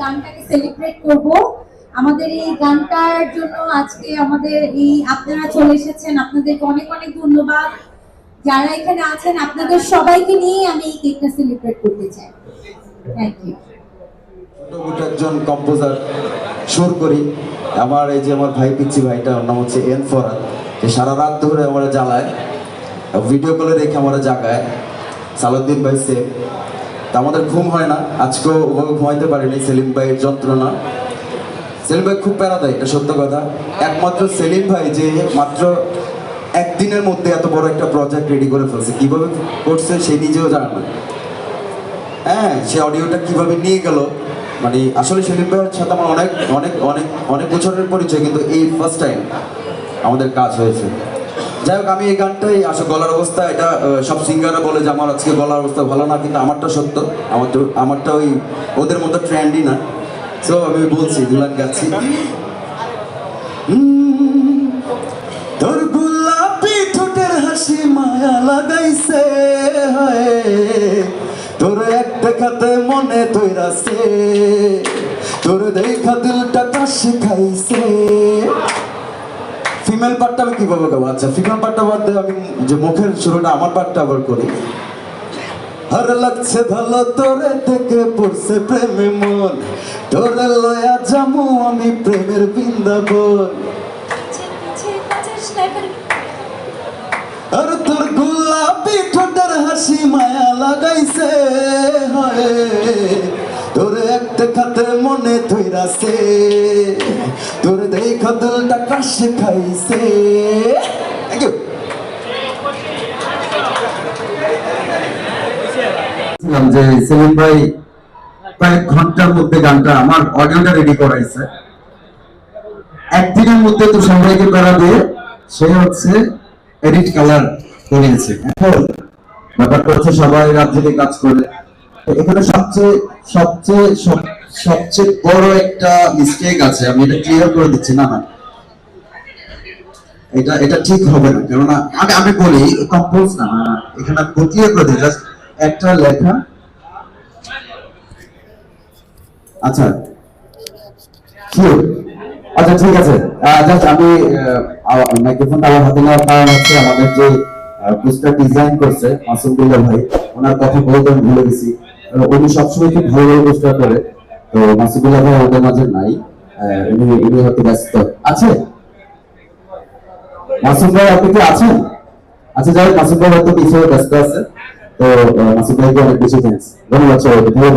গানটাকে সেলিব্রেট আমাদের এই গানটার জন্য আজকে আমাদের এই আপনারা চলে এসেছেন। আপনাদেরকে অনেক অনেক ধন্যবাদ। যারা এখানে আছেন, আপনাদের সবাইকে নিয়ে আমি এই কেকটা সেলিব্রেট করতে চাই। থ্যাংক ইউ একজন কম্পোজার সুর করি। আমার এই যে আমার ভাই পিচ্ছি ভাইটা ওর নাম হচ্ছে এন ফরাদ যে সারা রাত ধরে আমার জ্বালায় ভিডিও কলে রেখে আমার জাগায়। সালাউদ্দিন ভাই সেম তা আমাদের ঘুম হয় না। আজকেও ওভাবে ঘুমাইতে পারিনি, সেলিম ভাইয়ের যন্ত্রণা। সেলিম ভাই খুব প্যারা দেয়, এটা সত্য কথা। একমাত্র সেলিম ভাই যে মাত্র একদিনের মধ্যে এত বড় একটা প্রজেক্ট রেডি করে ফেলছে। কীভাবে করছে সে নিজেও জানে না। হ্যাঁ সে অডিওটা কীভাবে নিয়ে গেল? মানে আসলে সেলিম ভাইয়ের সাথে আমার অনেক অনেক অনেক অনেক বছরের পরিচয় কিন্তু এই ফার্স্ট টাইম আমাদের কাজ হয়েছে। যাই হোক আমি এই গানটাই আসলে গলার অবস্থা এটা সব সিঙ্গাররা বলে যে আমার আজকে গলার অবস্থা ভালো না কিন্তু আমারটা সত্য। আমার তো আমারটা ওই ওদের মতো ট্রেন্ডই না। সো আমি বলছি দুলান গাচ্ছি। উম, লাগাইছে তোর এক দেখাতে মনে তৈরাছে। তোর দেখা দিলটা কাশি খাইছে ফিমেল পার্টটা আমি কীভাবে গাবো? আচ্ছা ফিমেল পার্টটা বাদ দিয়ে আমি যে মুখের শুরুটা আমার পার্টটা আবার করি। আর লাগছে ভালো, তোরে থেকে পড়ছে প্রেমে মন। তোরে লয়া জামু আমি প্রেমের বৃন্দাবন। আর তোর গোলাপি ঠোঁটের হাসি মায়া লাগাইছে, হয়। তোর এক দেখাতে মনে ধৈরাছে, তোর দেখা দিলটা কাশে খাইছে। থ্যাংক ইউ যে সেলিম ভাই কয়েক ঘণ্টার মধ্যে গানটা আমার অডিওটা রেডি করাইছে। একদিনের মধ্যে তো সবাইকে করা দিয়ে, সে হচ্ছে এডিট কালার করিয়েছে এখন ব্যাপারটা হচ্ছে সবাই রাত জেগে কাজ করে। এখানে সবচেয়ে সবচেয়ে সবচেয়ে বড় একটা মিস্টেক আছে। আমি এটা ক্লিয়ার করে দিচ্ছি, না না। এটা এটা ঠিক হবে না, কেননা আমি আমি বলি কম্পোজ না এখানে ক্লিয়ার করে দিই জাস্ট একটা লেখা। আচ্ছা। আচ্ছা ঠিক আছে। জাস্ট আমি মাইক্রোফোনটা হাতে নেওয়ার কারণ হচ্ছে আমাদের যে পোস্টার ডিজাইন করছে ভাই, ওনার কথা বলতে আমি ভুলে গেছি। উনি সবসময় খুব ভালো ভালো পোস্টার করে। তো ভাই আমাদের মাঝে নাই উনি উনি হয়তো ব্যস্ত। আছে? মাসুম ভাই, আপনি কি আছেন? আচ্ছা যাই মাসুম ভাই হয়তো ব্যস্ত আছে। তো মাসুম ভাইকে অনেক বেশি থ্যাংকস ধন্যবাদ সবাইকে ভালো